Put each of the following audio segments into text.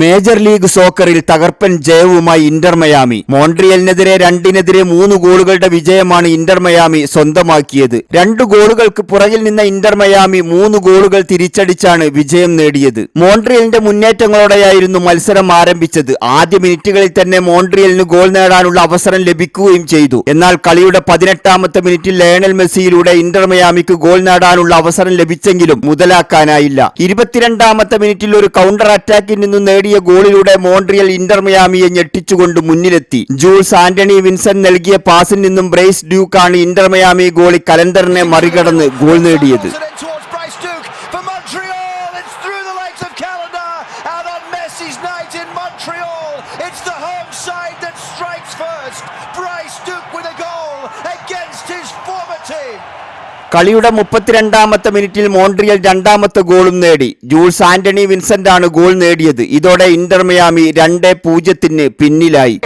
Major league സോക്കറിൽ തകർപ്പൻ ജയവുമായി Inter Miami മോൺട്രിയലിനെതിരെ രണ്ടിനെതിരെ മൂന്ന് ഗോളുകളുടെ വിജയമാണ് ഇന്റർമയാമി സ്വന്തമാക്കിയത്. രണ്ട് ഗോളുകൾക്ക് പുറകിൽ നിന്ന ഇന്റർമയാമി മൂന്ന് ഗോളുകൾ തിരിച്ചടിച്ചാണ് വിജയം നേടിയത്. മോൺട്രിയലിന്റെ മുന്നേറ്റങ്ങളോടെയായിരുന്നു മത്സരം ആരംഭിച്ചത്. ആദ്യ മിനിറ്റുകളിൽ തന്നെ മോൺട്രിയലിന് ഗോൾ നേടാനുള്ള അവസരം ലഭിക്കുകയും ചെയ്തു. എന്നാൽ കളിയുടെ പതിനെട്ടാമത്തെ മിനിറ്റിൽ ലയണൽ മെസ്സിയിലൂടെ ഇന്റർമയാമിക്ക് ഗോൾ നേടാനുള്ള അവസരം ലഭിച്ചെങ്കിലും മുതലാക്കാനായില്ല. ഇരുപത്തിരണ്ടാമത്തെ മിനിറ്റിൽ ഒരു കൗണ്ടർ അറ്റാക്കിൽ നിന്നും നേടിയ ഗോളിലൂടെ മോൺട്രിയൽ ഇന്റർമയാമിയെ ഞെട്ടിച്ചുകൊണ്ട് മുന്നിലെത്തി. ജൂൾസ് ആന്റണി വിൻസെന്റ് നൽകിയ പാസിൽ നിന്നും ബ്രേസ് ഡ്യൂക്കാണ് ഇന്റർമയാമി ഗോളി കലണ്ടറിനെ മറികടന്ന് ഗോൾ നേടിയത്. കളിയുടെ മുപ്പത്തിരണ്ടാമത്തെ മിനിറ്റിൽ മോൺട്രിയൽ രണ്ടാമത്തെ ഗോളും നേടി. ജൂൾസ് ആന്റണി വിൻസെന്റ് ആണ് ഗോൾ നേടിയത്. ഇതോടെ ഇന്റർ മയാമി രണ്ട് പൂജ്യത്തിന് പിന്നിലായി.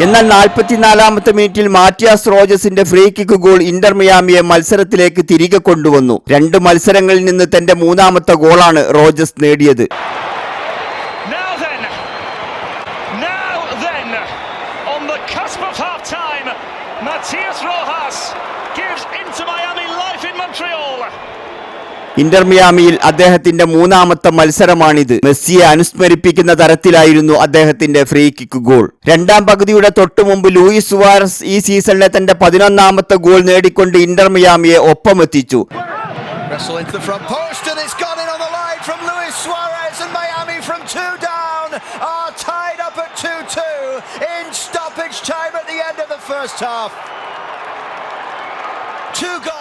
എന്നാൽ നാൽപ്പത്തിനാലാമത്തെ മിനിറ്റിൽ മാറ്റിയാസ് റോജസിന്റെ ഫ്രീ കിക്ക് ഗോൾ ഇന്റർ മിയാമിയെ മത്സരത്തിലേക്ക് തിരികെ കൊണ്ടുവന്നു രണ്ട് മത്സരങ്ങളിൽ നിന്ന് തന്റെ മൂന്നാമത്തെ ഗോളാണ് റോജസ് നേടിയത് Matias Rojas gives Inter Miami life in Montreal. Inter മിയാമിയിൽ അദ്ദേഹത്തിന്റെ മൂന്നാമത്തെ മത്സരമാണിത്. മെസ്സിയെ അനുസ്മരിപ്പിക്കുന്ന തരത്തിലായിരുന്നു അദ്ദേഹത്തിന്റെ ഫ്രീ കിക്ക് ഗോൾ രണ്ടാം പകുതിയുടെ തൊട്ടുമുമ്പ് ലൂയിസ് സുവാരസ് ഈ സീസണിലെ തന്റെ പതിനൊന്നാമത്തെ ഗോൾ നേടിക്കൊണ്ട് ഇന്റർമിയാമിയെ ഒപ്പമെത്തിച്ചു. Wrestle into the front post and it's gone in on the line from Luis Suarez and Miami from two down are tied up at 2-2 in stoppage time at the end of the first half.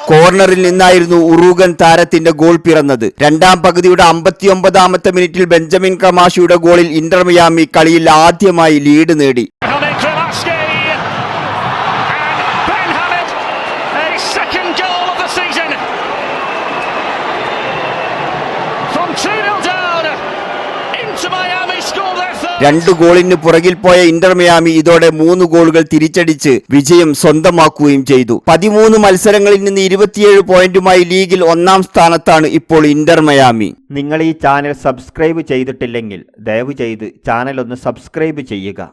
കോർണറിൽ നിന്നായിരുന്നു ഉറൂഗൻ താരത്തിന്റെ goal പിറന്നത്. രണ്ടാം പകുതിയുടെ അമ്പത്തിയൊമ്പതാമത്തെ മിനിറ്റിൽ Benjamin കമാഷിയുടെ ഗോളിൽ Inter Miami കളിയിൽ ആദ്യമായി ലീഡ് നേടി. Gramaski രണ്ട് ഗോളിന് പുറകിൽ പോയ ഇന്റർ മിയാമി ഇതോടെ മൂന്ന് ഗോളുകൾ തിരിച്ചടിച്ച് വിജയം സ്വന്തമാക്കുകയും ചെയ്തു. പതിമൂന്ന് മത്സരങ്ങളിൽ നിന്ന് ഇരുപത്തിയേഴ് പോയിന്റുമായി ലീഗിൽ ഒന്നാം സ്ഥാനത്താണ് ഇപ്പോൾ ഇന്റർ മയാമി. നിങ്ങൾ ഈ ചാനൽ സബ്സ്ക്രൈബ് ചെയ്തിട്ടില്ലെങ്കിൽ ദയവ് ചെയ്ത് ചാനൽ ഒന്ന് സബ്സ്ക്രൈബ് ചെയ്യുക.